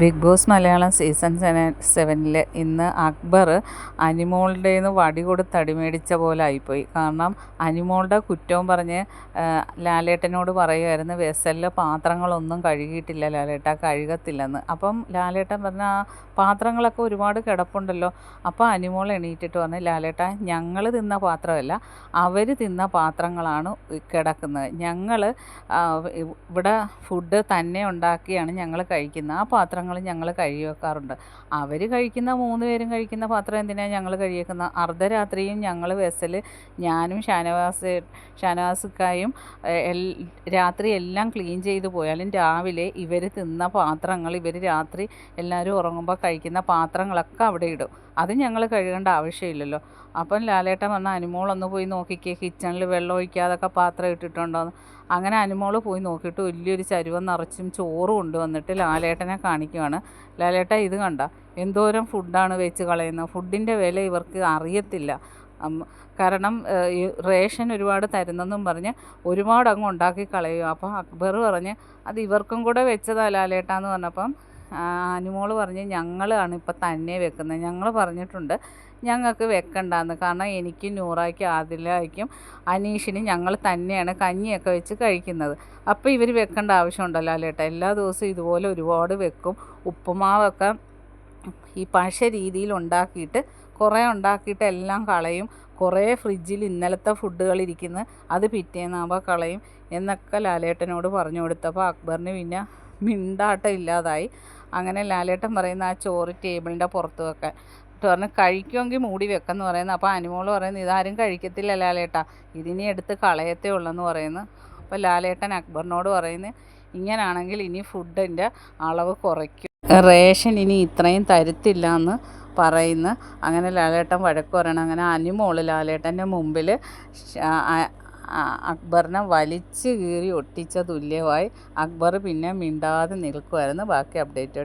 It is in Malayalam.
ബിഗ് ബോസ് മലയാളം സീസൺ സെവനിൽ ഇന്ന് അക്ബർ അനിമോളുടെ നിന്ന് വടി കൊടുത്ത് അടിമേടിച്ച പോലെ ആയിപ്പോയി. കാരണം അനിമോളുടെ കുറ്റവും പറഞ്ഞ് ലാലേട്ടനോട് പറയുമായിരുന്നു വെസലിൽ പാത്രങ്ങളൊന്നും കഴുകിയിട്ടില്ല ലാലേട്ട കഴുകത്തില്ലെന്ന്. അപ്പം ലാലേട്ടൻ പറഞ്ഞ ആ പാത്രങ്ങളൊക്കെ ഒരുപാട് കിടപ്പുണ്ടല്ലോ. അപ്പോൾ അനിമോൾ എണീറ്റിട്ട് പറഞ്ഞു ലാലേട്ട ഞങ്ങൾ തിന്ന പാത്രമല്ല അവർ തിന്ന പാത്രങ്ങളാണ് കിടക്കുന്നത്. ഞങ്ങൾ ഇവിടെ ഫുഡ് തന്നെ ഉണ്ടാക്കിയാണ് ഞങ്ങൾ കഴിക്കുന്നത്. ആ പാത്രങ്ങൾ ഞങ്ങൾ കഴുകി വെക്കാറുണ്ട് അവർ കഴിക്കുന്ന മൂന്ന് പേരും കഴിക്കുന്ന പാത്രം എന്തിനാണ് ഞങ്ങൾ കഴുകി വെക്കുന്നത് അർദ്ധരാത്രിയും ഞങ്ങൾ വെസൽ ഞാനും ഷാനവാസ് ഷാനവാസുക്കായും എൽ- രാത്രി എല്ലാം ക്ലീൻ ചെയ്ത് പോയാലും രാവിലെ ഇവർ തിന്ന പാത്രങ്ങൾ ഇവർ രാത്രി എല്ലാവരും ഉറങ്ങുമ്പോൾ കഴിക്കുന്ന പാത്രങ്ങളൊക്കെ അവിടെ ഇടും. അത് ഞങ്ങൾ കഴുകേണ്ട ആവശ്യമില്ലല്ലോ. അപ്പം ലാലേട്ടൻ വന്ന അനുമോളൊന്ന് പോയി നോക്കിക്കേ കിച്ചണിൽ വെള്ളം ഒഴിക്കാതൊക്കെ പാത്രം ഇട്ടിട്ടുണ്ടോന്ന്. അങ്ങനെ അനുമോൾ പോയി നോക്കിയിട്ട് വലിയൊരു ചരുവം നിറച്ചും ചോറ് കൊണ്ടുവന്നിട്ട് ലാലേട്ടനെ കാണിക്കുകയാണ് ലാലേട്ട ഇത് കണ്ട? എന്തോരം ഫുഡാണ് വെച്ച് കളയുന്നത്. ഫുഡിന്റെ വില ഇവർക്ക് അറിയത്തില്ല. കാരണം റേഷൻ ഒരുപാട് തരുന്നെന്നും പറഞ്ഞ് ഒരുപാട് അങ്ങ് ഉണ്ടാക്കി കളയും അപ്പോൾ അക്ബർ പറഞ്ഞ് അത് ഇവർക്കും കൂടെ വെച്ചതാ ലാലേട്ടാന്ന് പറഞ്ഞപ്പം അനുമോൾ പറഞ്ഞ് ഞങ്ങളാണ് ഇപ്പം തന്നെ വെക്കുന്നത്. ഞങ്ങൾ പറഞ്ഞിട്ടുണ്ട് ഞങ്ങൾക്ക് വെക്കണ്ടെന്ന്. കാരണം എനിക്ക് നൂറായ്ക്കും ആദിലായ്ക്കും അനീഷിനും ഞങ്ങൾ തന്നെയാണ് കഞ്ഞിയൊക്കെ വെച്ച് കഴിക്കുന്നത്. അപ്പോൾ ഇവർ വെക്കേണ്ട ആവശ്യമുണ്ടല്ലോ അല്ലേട്ടാ എല്ലാ ദിവസവും ഇതുപോലെ ഒരുപാട് വെക്കും. ഉപ്പുമാവൊക്കെ ഈ പശ രീതിയിൽ ഉണ്ടാക്കിയിട്ട് കുറേ ഉണ്ടാക്കിയിട്ട് എല്ലാം കളയും. കുറേ ഫ്രിഡ്ജിൽ ഇന്നലത്തെ ഫുഡുകൾ ഇരിക്കുന്നു. അത് പിറ്റേന്നാകുമ്പോൾ കളയും. എന്നൊക്കെ ലാലേട്ടനോട് പറഞ്ഞു കൊടുത്തപ്പോൾ അക്ബറിന് പിന്നെ മിണ്ടാട്ടം ഇല്ലാതായി. അങ്ങനെ ലാലേട്ടൻ പറയുന്ന ആ ചോറ് ടേബിളിന്റെ പുറത്ത് വെക്കാൻ എന്നിട്ട് പറഞ്ഞു കഴിക്കുമെങ്കിൽ മൂടി വെക്കെന്ന് പറയുന്നത് അപ്പോൾ അനുമോൾ പറയുന്നത് ഇതാരും കഴിക്കത്തില്ല ലാലേട്ടാ. ഇതിനി എടുത്ത് കളയത്തേ ഉള്ളെന്ന് പറയുന്നു. അപ്പോൾ ലാലേട്ടൻ അക്ബറിനോട് പറയുന്നത് ഇങ്ങനാണെങ്കിൽ ഇനി ഫുഡിന്റെ അളവ് കുറയ്ക്കും. റേഷൻ ഇനി ഇത്രയും തരുത്തില്ല എന്ന് പറയുന്നു. അങ്ങനെ ലാലേട്ടൻ വഴക്ക് പറയണം. അങ്ങനെ അനുമോൾ ലാലേട്ടന്റെ മുമ്പിൽ അക്ബറിനെ വലിച്ചു കീറി ഒട്ടിച്ച തുല്യമായി അക്ബർ പിന്നെ മിണ്ടാതെ നിൽക്കുമായിരുന്നു ബാക്കി അപ്ഡേറ്റ്